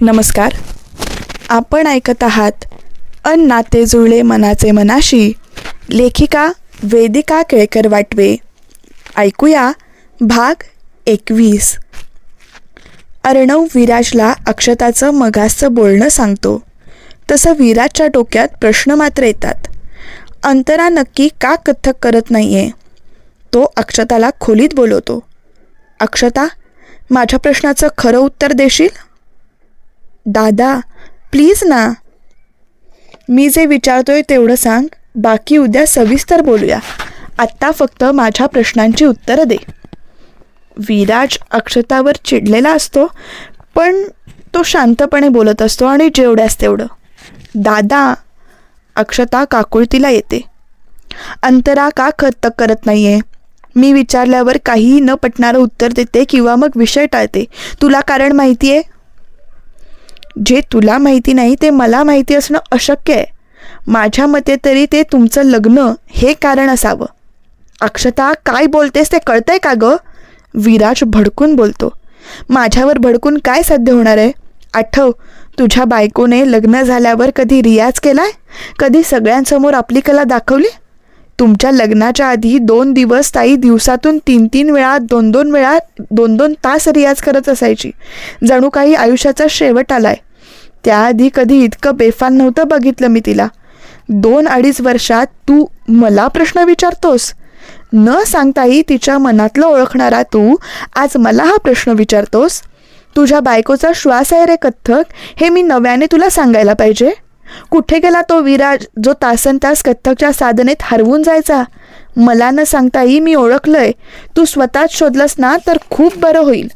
नमस्कार. आपण ऐकत आहात अन नाते जुळले मनाचे मनाशी लेखिका वेदिका केळकर वाटवे. ऐकूया भाग एकवीस. अर्णव विराजला अक्षताचं मगासचं बोलणं सांगतो. तसं विराजच्या डोक्यात प्रश्न मात्र येतात. अंतरा नक्की का कथ्थक करत नाही आहे तो अक्षताला खोलीत बोलवतो. अक्षता माझ्या प्रश्नाचं खरं उत्तर देशील? दादा प्लीज ना. मी जे विचारतोय तेवढं सांग. बाकी उद्या सविस्तर बोलूया. आत्ता फक्त माझ्या प्रश्नांची उत्तरं दे. विराज अक्षतावर चिडलेला असतो पण तो शांतपणे बोलत असतो आणि जेवढ्यास तेवढं. दादा अक्षता काकुळतीला येते. अंतरा का खतक करत नाहीये? मी विचारल्यावर काहीही न पटणारं उत्तर देते किंवा मग विषय टाळते. तुला कारण माहिती आहे जे तुला माहिती नाही ते मला माहिती असणं अशक्य आहे. माझ्या मते तरी ते तुमचं लग्न हे कारण असावं. अक्षता काय बोलतेस ते कळतंय का गं? विराज भडकून बोलतो. माझ्यावर भडकून काय साध्य होणार आहे? आठव तुझ्या बायकोने लग्न झाल्यावर कधी रियाज केलाय? कधी सगळ्यांसमोर आपली कला दाखवली? तुमच्या लग्नाच्या आधी दोन दिवस ताई दिवसातून तीन तीन वेळा दोन दोन वेळा दोन दोन तास रियाज करत असायची. जणू काही आयुष्याचा शेवट आलाय. त्याआधी कधी इतकं बेफान नव्हतं बघितलं मी तिला. दोन अडीच वर्षात तू मला प्रश्न विचारतोस. न सांगताही तिच्या मनातलं ओळखणारा तू आज मला हा प्रश्न विचारतोस. तुझ्या बायकोचा श्वास आहे रे कथ्थक हे मी नव्याने तुला सांगायला पाहिजे. कुठे गेला तो विराज जो तासन तास कथ्थकच्या साधनेत हरवून जायचा? मला न सांगताही मी ओळखलंय. तू स्वतःच शोधलंस ना तर खूप बरं होईल.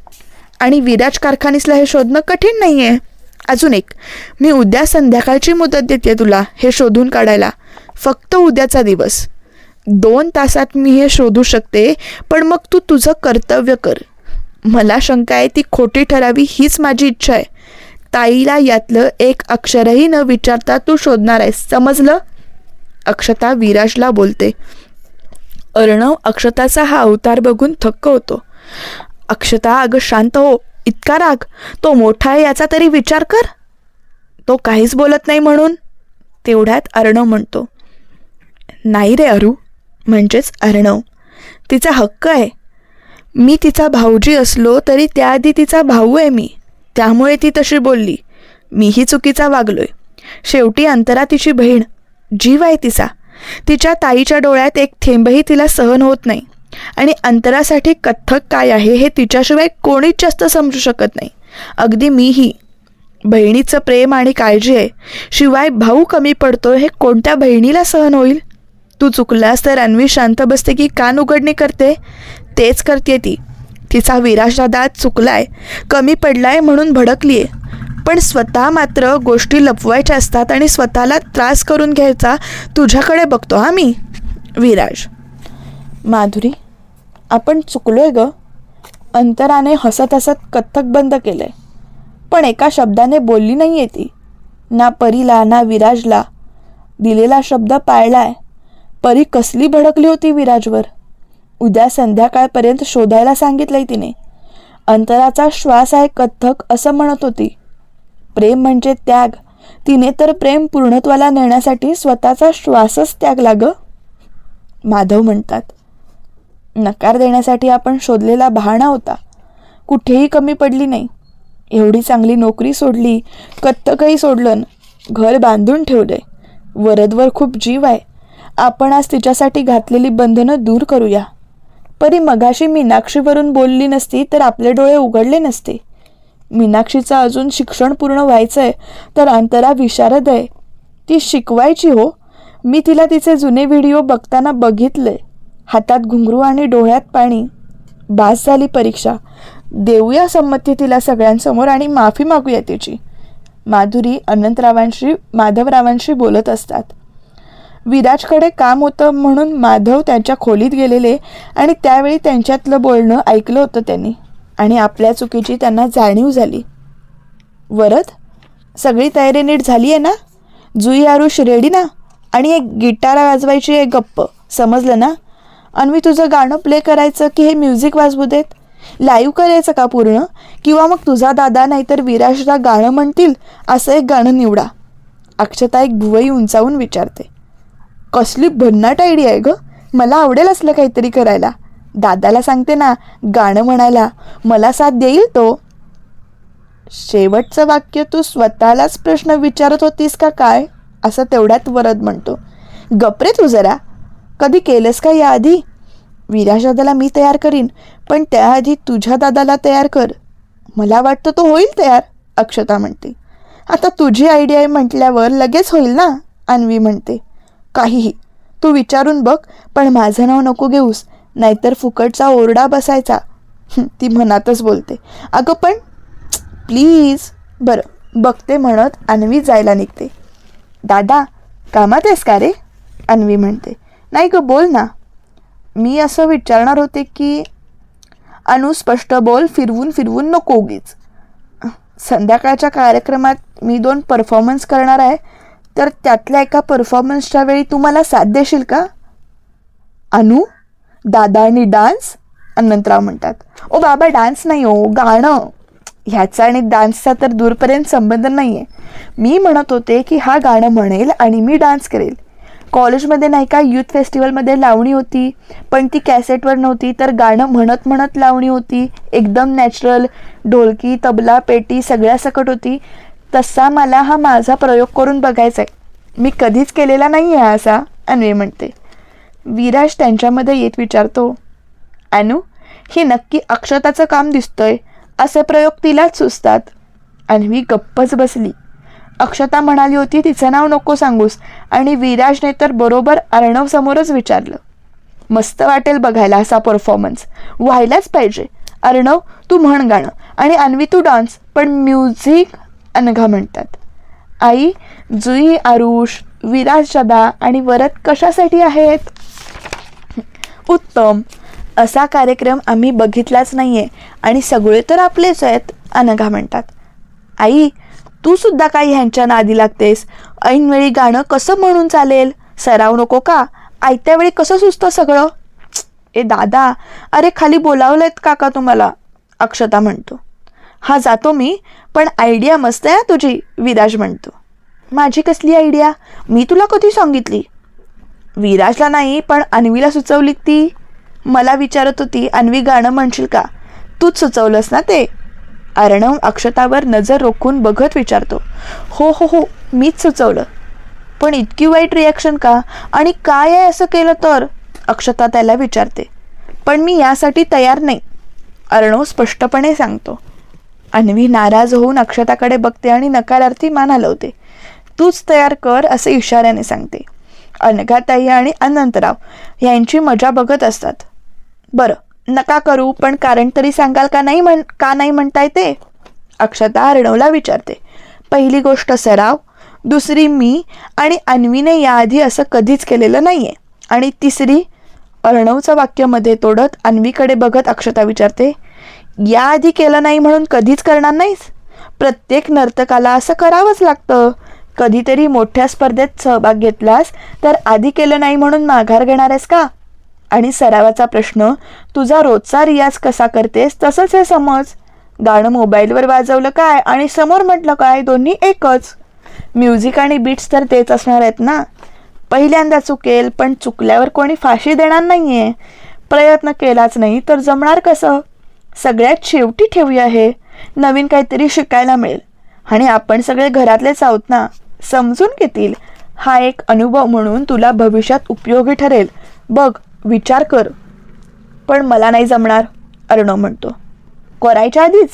आणि विराज कारखानीसला हे शोधणं कठीण नाही आहे अजून एक. मी उद्या संध्याकाळची मुदत देते तुला हे शोधून काढायला. फक्त उद्याचा दिवस. दोन तासात मी हे शोधू शकते पण मग तू तुझं कर्तव्य कर. मला शंका आहे ती खोटी ठरावी हीच माझी इच्छा आहे. ताईला यातलं एक अक्षरही न विचारता तू शोधणार आहेस समजलं? अक्षता विराजला बोलते. अर्णव अक्षताचा हा अवतार बघून थक्क होतो. अक्षता अगं शांत हो. इतका राग. तो मोठा आहे याचा तरी विचार कर. तो काहीच बोलत नाही म्हणून. तेवढ्यात अर्णव म्हणतो नाही रे अरू म्हणजेच अर्णव तिचा हक्क आहे. मी तिचा भाऊजी असलो तरी त्याआधी तिचा भाऊ आहे मी. त्यामुळे ती तशी बोलली. मीही चुकीचा वागलोय. शेवटी अंतरा तिची बहीण जीव आहे तिचा. तिच्या ताईच्या डोळ्यात एक थेंबही तिला सहन होत नाही. आणि अंतरासाठी कथ्थक काय आहे हे तिच्याशिवाय कोणीच जास्त समजू शकत नाही. अगदी मीही बहिणीचं प्रेम आणि काळजी आहे. शिवाय भाऊ कमी पडतो हे कोणत्या बहिणीला सहन होईल? तू चुकलास तर अन्वी शांत बसते की कान उघडणी करते? तेच करते ती. तिचा विराजदादा चुकलाय कमी पडलाय म्हणून भडकली आहे पण स्वतः मात्र गोष्टी लपवायच्या असतात आणि स्वतःला त्रास करून घ्यायचा तुझ्याकडे बघतो हा मी. विराज. माधुरी आपण चुकलोय ग. अंतराने हसत हसत कथ्थक बंद केलंय. पण एका शब्दाने बोलली नाही आहे ती. ना परीला ना विराजला. दिलेला शब्द पाळलाय. परी कसली भडकली होती विराजवर. उद्या संध्याकाळपर्यंत शोधायला सांगितलंय तिने. अंतराचा श्वास आहे कथ्थक असं म्हणत होती. प्रेम म्हणजे त्याग. तिने तर प्रेम पूर्णत्वाला नेण्यासाठी स्वतःचा श्वासच त्याग लाग माधव म्हणतात नकार देण्यासाठी आपण शोधलेला बहाणा होता. कुठेही कमी पडली नाही. एवढी चांगली नोकरी सोडली कथ्थकही सोडलं घर बांधून ठेवले वरदवर खूप जीव आहे. आपण आज तिच्यासाठी घातलेली बंधनं दूर करूया. परी मगाशी मीनाक्षीवरून बोलली नसती तर आपले डोळे उघडले नसते. मीनाक्षीचं अजून शिक्षण पूर्ण व्हायचं आहे तर अंतरा विशारद आहे. ती शिकवायची हो. मी तिला तिचे जुने व्हिडिओ बघताना बघितले हातात घुंगरू आणि डोळ्यात पाणी. बास झाली परीक्षा. देऊया संमती तिला सगळ्यांसमोर आणि माफी मागूया तिची माधुरी अनंतरावांशी माधवरावांशी बोलत असतात. विराजकडे काम होतं म्हणून माधव त्यांच्या खोलीत गेलेले आणि त्यावेळी त्यांच्यातलं बोलणं ऐकलं होतं त्यांनी. आणि आपल्या चुकीची त्यांना जाणीव झाली. वरद सगळी तयारी नीट झाली आहे ना? जुई आरुष रेडी ना? आणि एक गिटार वाजवायची एक गप्प. समजलं ना? आणि मी तुझं गाणं प्ले करायचं की हे म्युझिक वाजवू देत? लाईव्ह करायचं का पूर्ण? किंवा मग तुझा दादा नाहीतर विराजला गाणं म्हणतील असं एक गाणं निवडा. अक्षता एक भुवई उंचावून विचारते. कसली भन्नाट आयडिया आहे ग? मला आवडेल असलं काहीतरी करायला. दादाला सांगते ना गाणं म्हणायला. मला साथ देईल तो. शेवटचं वाक्य तू स्वतःलाच प्रश्न विचारत होतीस का काय? असं तेवढ्यात वरद म्हणतो. गपरे तू जरा. कधी केलंस का याआधी? विराज दादाला मी तयार करीन पण त्याआधी तुझ्या दादाला तयार कर. मला वाटतं तो होईल तयार अक्षता म्हणते. आता तुझी आयडिया आहे म्हटल्यावर लगेच होईल ना? अन्वी म्हणते. काहीही. तू विचारून बघ पण माझं नाव नको घेऊस नाहीतर फुकटचा ओरडा बसायचा. ती मनातच बोलते. अगं पण प्लीज. बरं बघते म्हणत अन्वी जायला निघते. दादा कामात आहेस का रे? अन्वी म्हणते. नाही ग बोल ना. मी असं विचारणार होते की अनु स्पष्ट बोल फिरवून फिरवून नको उगीच. संध्याकाळच्या कार्यक्रमात मी दोन परफॉर्मन्स करणार आहे तर त्यातल्या एका परफॉर्मन्सच्या वेळी तू मला साथ देशील का? अनु दादा आणि डान्स अनंतराव म्हणतात ओ बाबा डान्स नाही हो गाणं. ह्याचा आणि डान्सचा तर दूरपर्यंत संबंध नाही आहे मी म्हणत होते की हा गाणं म्हणेल आणि मी डान्स करेल. कॉलेजमध्ये नाही का यूथ फेस्टिवलमध्ये लावणी होती पण ती कॅसेटवर नव्हती तर गाणं म्हणत म्हणत लावणी होती एकदम नॅचरल ढोलकी तबला पेटी सगळ्या सकट होती. तसा मला हा माझा प्रयोग करून बघायचा आहे मी कधीच केलेला नाही आहे असा अन्वे म्हणते. विराज त्यांच्यामध्ये येत विचारतो अनु हे नक्की अक्षताचं काम दिसतंय असे प्रयोग तिलाच सुचतात. अन्वी गप्पच बसली. अक्षता म्हणाली होती तिचं नाव नको सांगूस. आणि विराजने तर बरोबर अर्णव समोरच विचारलं मस्त वाटेल बघायला असा परफॉर्मन्स व्हायलाच पाहिजे. अर्णव तू म्हण गाणं आणि अन्वी तू डान्स पण म्युझिक अनघा म्हणतात. आई जुई आरुष विराज दादा आणि वरद कशासाठी आहेत? उत्तम. असा कार्यक्रम आम्ही बघितलाच नाही आहे आणि सगळे तर आपलेच आहेत अनघा म्हणतात. आई तू सुद्धा काही ह्यांच्या नादी लागतेस? ऐनवेळी गाणं कसं म्हणून चालेल? सराव नको का? आयत्या वेळी कसं सुचतं सगळं? ए दादा अरे खाली बोलावलेत काका तुम्हाला अक्षता म्हणतो. हा जातो मी पण आयडिया मस्त आहे तुझी विराज म्हणतो. माझी कसली आयडिया? मी तुला कधी सांगितली? विराजला नाही पण अन्वीला सुचवली ती. मला विचारत होती अन्वी गाणं म्हणशील का? तूच सुचवलंस ना ते? अर्णव अक्षतावर नजर रोखून बघत विचारतो हो हो हो मीच सुचवलं. पण इतकी वाईट रिॲक्शन का? आणि काय आहे असं केलं तर? अक्षता त्याला विचारते पण मी यासाठी तयार नाही अर्णव स्पष्टपणे सांगतो. अन्वी नाराज होऊन अक्षताकडे बघते आणि नकारार्थी मान हलवते. तूच तयार कर असे इशाऱ्याने सांगते. अनघाताई आणि अनंतराव यांची मजा बघत असतात. बरं नका करू पण कारण तरी सांगाल का नाही म्हण का नाही म्हणताय ते? अक्षता अर्णवला विचारते. पहिली गोष्ट सराव दुसरी मी आणि अन्वीने याआधी असं कधीच केलेलं नाही आहे आणि तिसरी अर्णवचं वाक्यमध्ये तोडत अन्वीकडे बघत अक्षता विचारते याआधी केलं नाही म्हणून कधीच करणार नाहीस? प्रत्येक नर्तकाला असं करावंच लागतं. कधीतरी मोठ्या स्पर्धेत सहभाग घेतलास तर आधी केलं नाही म्हणून माघार घेणार आहेस का? आणि सरावाचा प्रश्न तुझा रोजचा रियाज कसा करतेस? तसंच हे समज. गाणं मोबाईलवर वाजवलं काय आणि समोर म्हटलं काय? दोन्ही एकच. म्युझिक आणि बीट्स तर तेच असणार आहेत ना? पहिल्यांदा चुकेल पण चुकल्यावर कोणी फाशी देणार नाही आहे प्रयत्न केलाच नाही तर जमणार कसं? सगळ्यात शेवटी ठेवूया हे. नवीन काहीतरी शिकायला मिळेल. आणि आपण सगळे घरातलेच आहोत ना? समजून घेतील. हा एक अनुभव म्हणून तुला भविष्यात उपयोगी ठरेल. बघ विचार कर. पण मला नाही जमणार अर्णव म्हणतो. करायच्या आधीच?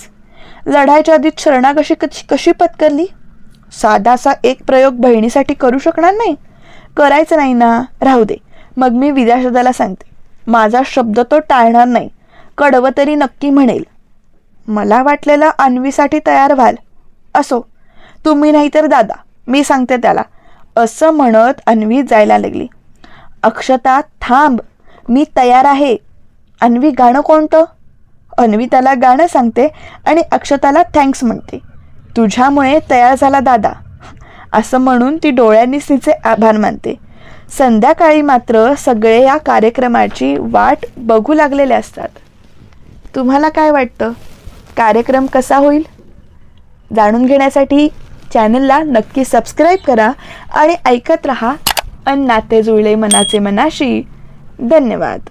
लढायच्या आधीच शरणा कशी कशी कशी पत्करली? साधासा एक प्रयोग बहिणीसाठी करू शकणार नाही? करायचं नाही ना राहू दे. मग मी विद्याशदाला सांगते. माझा शब्द तो टाळणार नाही. कडवं तरी नक्की म्हणेल. मला वाटलेलं अन्वीसाठी तयार व्हाल. असो. तुम्ही नाही तर दादा. मी सांगते त्याला. असं म्हणत अन्वी जायला लागली. अक्षता थांब. मी तयार आहे. अन्वी गाणं कोणतं? अन्वी त्याला गाणं सांगते आणि अक्षताला थँक्स म्हणते. तुझ्यामुळे तयार झाला दादा. असं म्हणून ती डोळ्यांनी तिचे आभार मानते. संध्याकाळी मात्र सगळे या कार्यक्रमाची वाट बघू लागलेले असतात. तुम्हाला काय वाटतं? कार्यक्रम कसा होईल? जाणून घेण्यासाठी चॅनलला नक्की सबस्क्राईब करा आणि ऐकत रहा अन नाते जुळले मनाचे मनाशी. धन्यवाद.